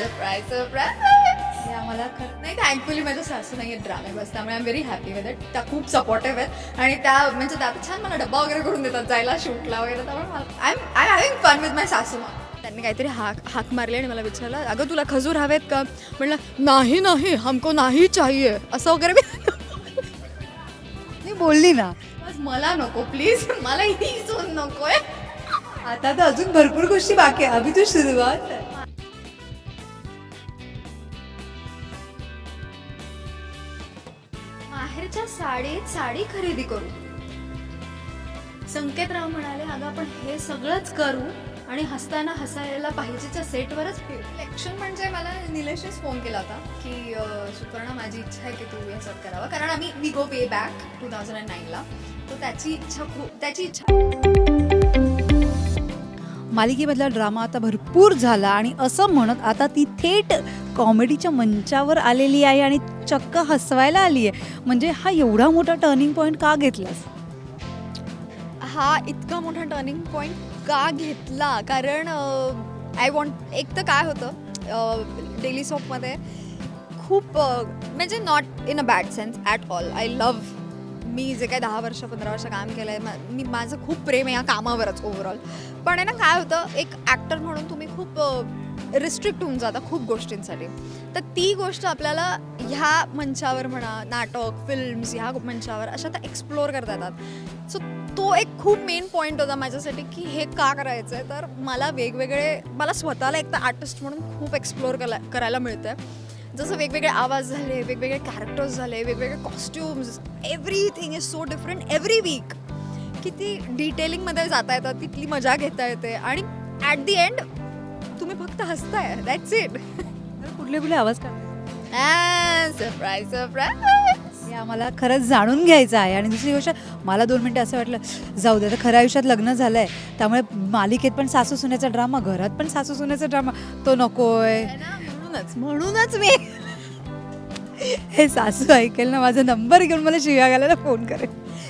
Surprise surprise हे आम्हाला खरं नाही थँकफुली माझ्या सासू नाही आहेत ड्रामे बस. त्यामुळे I am very happy with it त्या खूप सपोर्टिव्ह आहेत. आणि त्या म्हणजे त्या छान मला डब्बा वगैरे करून देतात जायला शूटला वगैरे. त्यामुळे मला I am I having fun with my सासू त्यांनी काहीतरी हाक हाक मारली आणि मला विचारलं अगं तुला खजूर हवेत का? म्हणलं नाही नाही हमको नाही चाहिए. असं वगैरे मी मी बोलली ना बस मला नको प्लीज मला ही सोन नकोय आता तर अजून भरपूर गोष्टी बाकी आहे. अभि तू सुरुवात आहे. माहेरच्या साडीत साडी खरेदी करू. संकेतराव म्हणाले अगं आपण हे सगळंच करू आणि हसताना हसायला पाहिजेच्या सेटवरच फिरू. इलेक्शन म्हणजे मला निलेशनेच फोन केला होता की सुपर्णा माझी इच्छा आहे की तू याच्यात करावं. कारण आम्ही we go way back to thousand and नाईनला तर त्याची इच्छा खूप त्याची इच्छा मालिकेमधला ड्रामा आता भरपूर झाला आणि असं म्हणत आता ती थेट कॉमेडीच्या मंचावर आलेली आहे आणि चक्क हसवायला आली आहे म्हणजे हा एवढा मोठा टर्निंग पॉईंट का घेतलास? हा इतका मोठा टर्निंग पॉईंट का घेतला? कारण आय वॉन्ट एक तर काय होतं डेली सोपमध्ये खूप म्हणजे not in a bad sense at all I love मी जे काय दहा वर्ष पंधरा वर्ष काम केलं आहे मी माझं खूप प्रेम आहे या कामावरच ओव्हरऑल पण आहे ना काय होतं एक ॲक्टर म्हणून तुम्ही खूप रिस्ट्रिक्ट होऊन जाता खूप गोष्टींसाठी. तर ती गोष्ट आपल्याला ह्या मंचावर म्हणा नाटक फिल्म्स ह्या मंचावर अशा त्या एक्सप्लोअर करता येतात. सो तो एक खूप मेन पॉईंट होता माझ्यासाठी की हे का करायचं आहे तर मला वेगवेगळे मला स्वतःला एक तर आर्टिस्ट म्हणून खूप एक्सप्लोअर करायला मिळतं आहे जसं वेगवेगळे आवाज झाले वेगवेगळे कॅरेक्टर्स झाले वेगवेगळे costumes everything is so different every week किती डिटेलिंगमध्ये जाता येतात तिथली मजा घेता येते आणि ॲट दी एंड तुम्ही फक्त हसताय. दॅट्स इट तर कुठले कुठले आवाज सरप्राईज सरप्राईज हे आम्हाला खरंच जाणून घ्यायचं आहे. आणि दुसरी गोष्ट मला दोन मिनटं असं वाटलं जाऊ दे आता खऱ्या आयुष्यात लग्न झालं आहे त्यामुळे मालिकेत पण सासू सुनेचा ड्रामा घरात पण सासू सुनेचा ड्रामा तो नकोय. म्हणूनच म्हणूनच मी हे सासू ऐकेल ना माझा नंबर घेऊन मला शिव्या घालायला फोन करेल.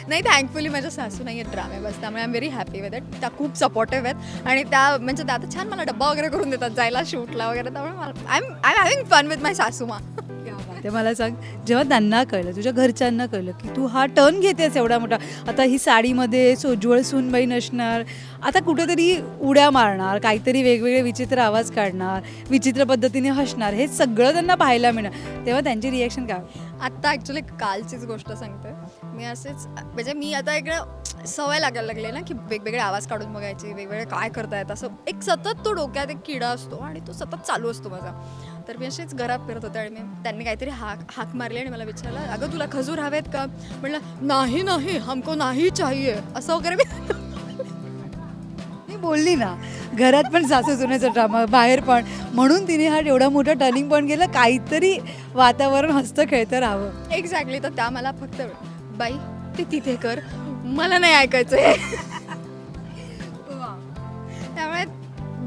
नाही थँकफुली माझ्या सासू नाही आहेत ड्रामे बस त्यामुळे I am very happy with it त्या खूप सपोर्टिव्ह आहेत. आणि त्या म्हणजे त्या आता छान मला डब्बा वगैरे करून देतात जायला शूटला वगैरे. त्यामुळे मला I am I am having fun with my सासू मा. ते मला सांग. जेव्हा त्यांना कळलं तुझ्या घरच्यांना कळलं की तू हा टर्न घेतेस एवढा मोठा. आता ही साडीमध्ये सोज्वळ सूनबाई नसणार. आता कुठेतरी उड्या मारणार काहीतरी वेगवेगळे विचित्र आवाज काढणार विचित्र पद्धतीने हसणार हे सगळं त्यांना पाहायला मिळणार. तेव्हा त्यांची रिॲक्शन काय? आत्ता ॲक्च्युली कालचीच गोष्ट सांगते. मी असेच म्हणजे मी आता इकडं सवय लागायला लागली ना की वेगवेगळे आवाज काढून बघायचे वेगवेगळे काय करतायत असं. एक सतत तो डोक्यात एक किडा असतो आणि तो सतत चालू असतो माझा. तर मी अशीच घरात फिरत होते आणि मी त्यांनी काहीतरी हाक हाक मारली आणि मला विचारलं अगं तुला खजूर हवेत का? म्हणलं नाही नाही हमको नाही चाहिए. असं वगैरे मी मी बोलली ना घरात पण सासू सुनेचा ड्रामा बाहेर पण. म्हणून तिने हा एवढा मोठा टर्निंग पॉईंट गेला काहीतरी वातावरण हसतं खेळतं राहावं. एक्झॅक्टली तर त्या मला फक्त बाई ते तिथे कर मला नाही ऐकायचं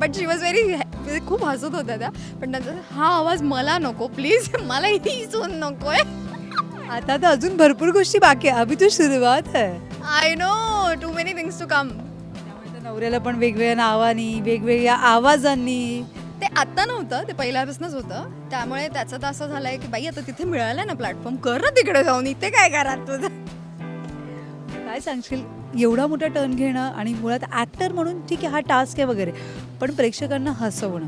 बट शी वॉज व्हेरी खूप हसत होत्या त्या. पण नंतर हा आवाज मला नको प्लीज मला ही सोन नकोय. आता तर अजून भरपूर गोष्टी बाकी आहे. अभि तू सुरुवात आहे I know too many things to come त्यामुळे त्या नवऱ्याला पण वेगवेगळ्या नावानी वेगवेगळ्या आवाजांनी. ते आत्ता नव्हतं ते पहिल्यापासूनच होतं. त्यामुळे त्याचं तर असं झालंय की बाई आता तिथे मिळालं ना प्लॅटफॉर्म कर ना तिकडे जाऊन. इथे काय करा तुझं? काय सांगशील? एवढा मोठा टर्न घेणं आणि मुळात ॲक्टर म्हणून ठीक आहे हा टास्क आहे वगैरे पण प्रेक्षकांना हसवणं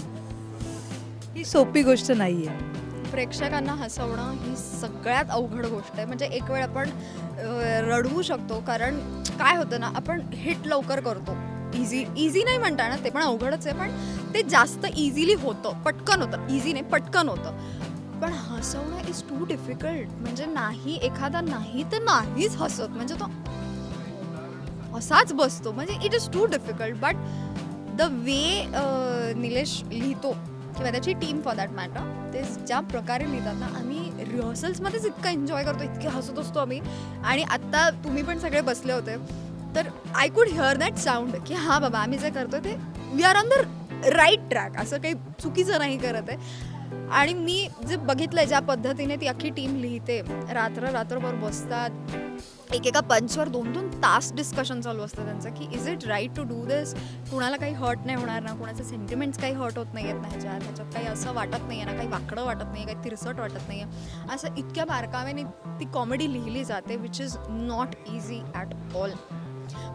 ही सोपी गोष्ट नाही आहे प्रेक्षकांना हसवणं ही सगळ्यात अवघड गोष्ट आहे. म्हणजे एक वेळ आपण रडवू शकतो कारण काय होतं ना आपण हिट लवकर करतो. इझी इझी नाही म्हणता ना ते पण अवघडच आहे पण ते जास्त इझिली होतं. पटकन होतं. इझी नाही पटकन होतं. पण हसवणं इज टू डिफिकल्ट म्हणजे नाही एखादा नाही तर नाहीच हसत. म्हणजे तो असाच बसतो. म्हणजे it is too difficult but the way Nilesh लिहितो किंवा त्याची टीम फॉर दॅट मॅटर ते ज्या प्रकारे लिहितात ना आम्ही रिहर्सल्समध्येच इतकं एन्जॉय करतो इतके हसत असतो आम्ही. आणि आत्ता तुम्ही पण सगळे बसले होते. तर I could here that sound की हां बाबा आम्ही जे करतो ते we are on the right track असं काही चुकीचं नाही करत आहे. आणि मी जे बघितलं आहे ज्या पद्धतीने ती अख्खी टीम लिहिते रात्र रात्रभर बसतात एकेका पंचवर दोन दोन तास डिस्कशन चालू असतं त्यांचं की is it right to do this कुणाला काही हर्ट नाही होणार ना कुणाचे सेंटिमेंट्स काही हर्ट होत नाही आहेत ना ह्याच्यात ह्याच्यात काही असं वाटत नाही आहे ना काही वाकडं वाटत नाही आहे काही तिरसट वाटत नाही आहे असं इतक्या बारकाव्याने ती कॉमेडी लिहिली जाते which is not easy at all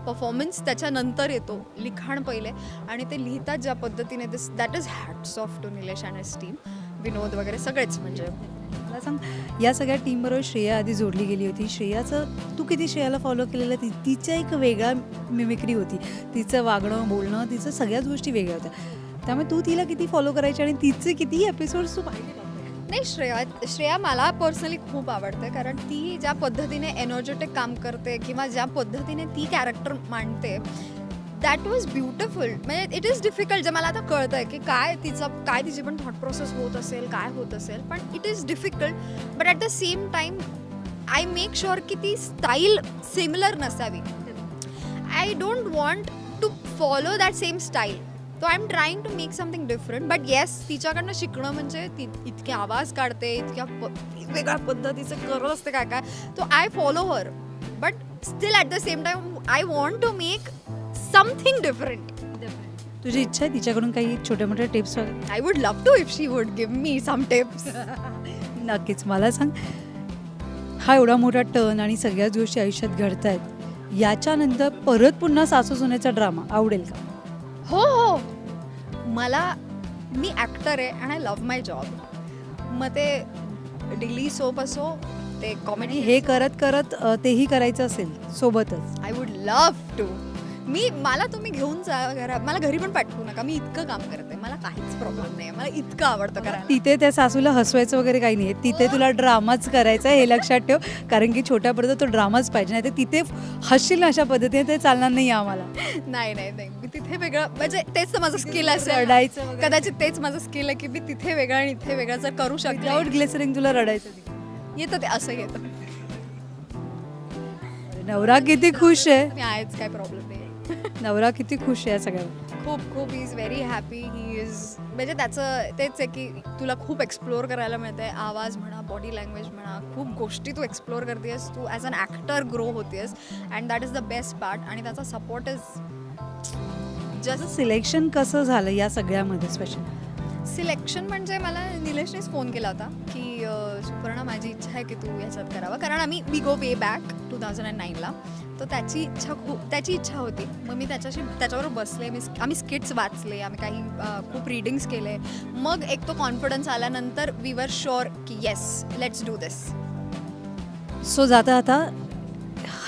performance त्याच्यानंतर येतो लिखाण पहिले. आणि ते लिहितात ज्या पद्धतीने this that is hats off to Nilesh and team विनोद वगैरे सगळेच म्हणजे. मला सांग या सगळ्या टीमबरोबर श्रेया आधी जोडली गेली होती. श्रेयाचं तू किती श्रेयाला फॉलो केलेलं? ती तिचा एक वेगळा मिमिक्री होती. तिचं वागणं बोलणं तिचं सगळ्याच गोष्टी वेगळ्या होत्या. त्यामुळे तू तिला किती फॉलो करायची आणि तिचे किती एपिसोड्स तू पाहिले? बापरे. नाही श्रेया श्रेया मला पर्सनली खूप आवडते. कारण ती ज्या पद्धतीने एनर्जेटिक काम करते किंवा ज्या पद्धतीने ती कॅरेक्टर मांडते दॅट वॉज ब्युटिफुल म्हणजे इट इज डिफिकल्ट जे मला आता कळतं आहे की काय तिचं काय तिची पण थॉट प्रोसेस होत असेल काय होत असेल पण it is difficult but at the same time I make sure की ती स्टाईल सिमिलर नसावी. I don't want to follow that same style तो I am trying to make something different but yes तिच्याकडनं शिकणं म्हणजे ती इतके आवाज काढते इतक्या प वेगळ्या पद्धतीचं करत असते काय काय. तो I follow her but still at the same time I want to make something different तुझी इच्छा आहे तिच्याकडून काही छोट्या मोठ्या टिप्स वगैरे? I would love to if she would give me some tips नक्कीच. मला सांग हा एवढा मोठा टर्न आणि सगळ्याच गोष्टी आयुष्यात घडत आहेत याच्यानंतर परत पुन्हा सासू सुनेचा ड्रामा आवडेल का? हो हो. मला मी ॲक्टर आहे and I love my job मग ते डेली सोप असो ते कॉमेडी हे करत करत तेही करायचं असेल सोबतच. आय वुड लव्ह टू मी मला तुम्ही घेऊन जा घरा मला घरी पण पाठवू नका. मी इतकं काम करते मला काहीच प्रॉब्लेम नाही मला इतकं आवडतं करायला. तिथे त्या सासूला हसवायचं वगैरे काही नाही तिथे तुला ड्रामाच करायचा हे लक्षात ठेव. कारण की छोट्या पडद्यात तो ड्रामाच पाहिजे. नाही तर तिथे हसशील अशा पद्धतीने ते चालणार नाही आम्हाला. नाही नाही नाही. मी तिथे वेगळं म्हणजे तेच तर माझं स्किल असेल. ना. रडायचं. कदाचित तेच माझं स्किल आहे की मी तिथे वेगळं आणि इथे वेगळं जर करू शकते विदाऊट ग्लेसरिंग तुला रडायचं. येतं ते असं येतं. नवरा किती खुश आहे. आहेच काय प्रॉब्लेम नाही. नवरा किती खुश आहे या सगळ्यावर. खूप खूप. He is very happy he is म्हणजे त्याचं तेच आहे की तुला खूप एक्सप्लोअर करायला मिळते आवाज म्हणा बॉडी लँग्वेज म्हणा खूप गोष्टी तू एक्सप्लोअर करतेस तू as an actor grow होतेस and that is the best part आणि त्याचा सपोर्ट इज जस्ट सिलेक्शन कसं झालं या सगळ्यामध्ये स्पेशल सिलेक्शन म्हणजे मला निलेशनेच फोन केला होता की सुपर्णा माझी इच्छा आहे की तू ह्याच्यात करावं. कारण आम्ही we go way back to thousand and नाईनला तर त्याची इच्छा खूप त्याची इच्छा होती. मग मी त्याच्याशी त्याच्याबरोबर बसले. मी आम्ही स्किट्स वाचले. आम्ही काही खूप रिडिंग्स केले. मग एक तो कॉन्फिडन्स आल्यानंतर वी वर शुअर की yes let's do this so जाता आता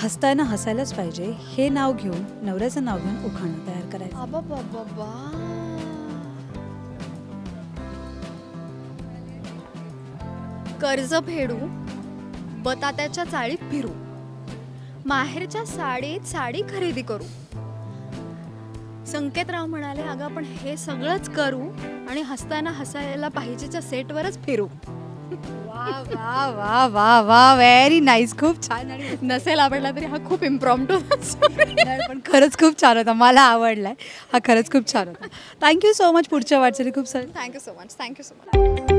हसताना हसायलाच पाहिजे. हे नाव घेऊन नवऱ्याचं नाव घेऊन उखाणं तयार करायचं. बाबा बाबा कर्ज फेडू बटाट्याच्या चाळीत फिरू माहेरच्या साडीत साडी खरेदी करू. संकेतराव म्हणाले अगं आपण हे सगळंच करू आणि हसताना हसायला पाहिजेच्या सेटवरच फिरू. वा वा वा वा वा व्हेरी नाईस खूप छान. आणि नसेल आवडला तरी हा खूप इम्प्रॉम्प्टो नाही, पण खरंच खूप छान होता. मला आवडलाय. हा खरंच खूप छान होता. थँक्यू सो मच पुढच्या वाटचाली खूप सारी. Thank you so much thank you so much